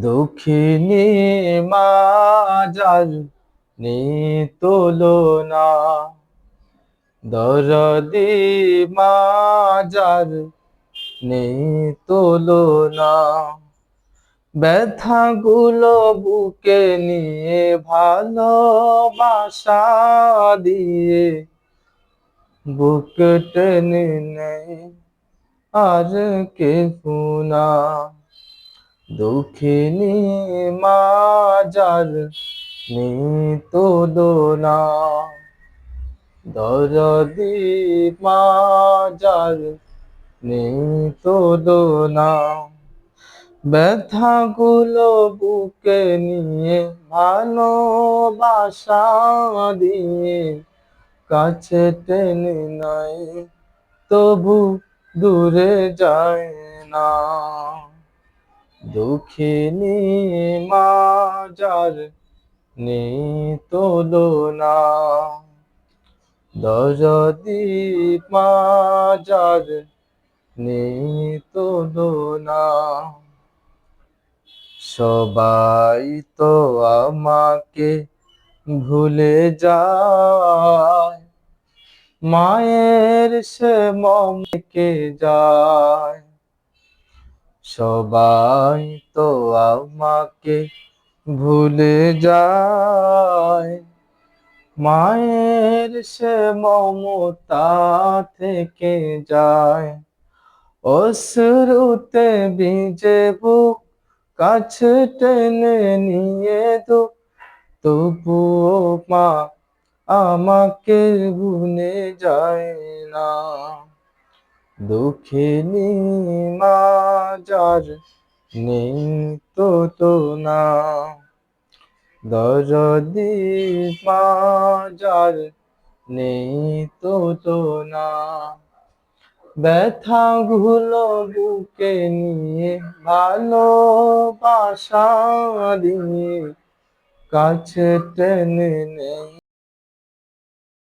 দুঃখিনী মাজার নি তুলনা দরদি মাজার নি তুলনা ব্যথাগুলো বুকে নিয়ে ভালোবাসা দিয়ে বুক টেনে নেয় আর কে না। দুঃখিনী মাজার নি তুলনা দরদি মাজার নি তুলনা ব্যথাগুলো বুকে নিয়ে, ভালোবাসা দিয়ে কাছে টেনে নাই তবু দূরে যায় না। দুঃখিনী মাজার নি তুলনা। দরদি মাজার নি তুলনা। সবাই তো আমাকে ভুলে যায়, মায়ের সে মমকে যায়। সবাই তো আমাকে ভুলে যায়। মায়ের সে মমতা থেকে যায়। অশ্রুতে বিজে বুক কাছে টেনে নিয়ে দো। তবুও মা আমাকে ভুলে যায় না। দুঃখিনী মাজার নেই তো তো না। দরদি মাজার নেই তো তো না। ব্যথাগুলো বুকে নিয়ে ভালোবাসা দিয়ে কাছে টেনে নেই।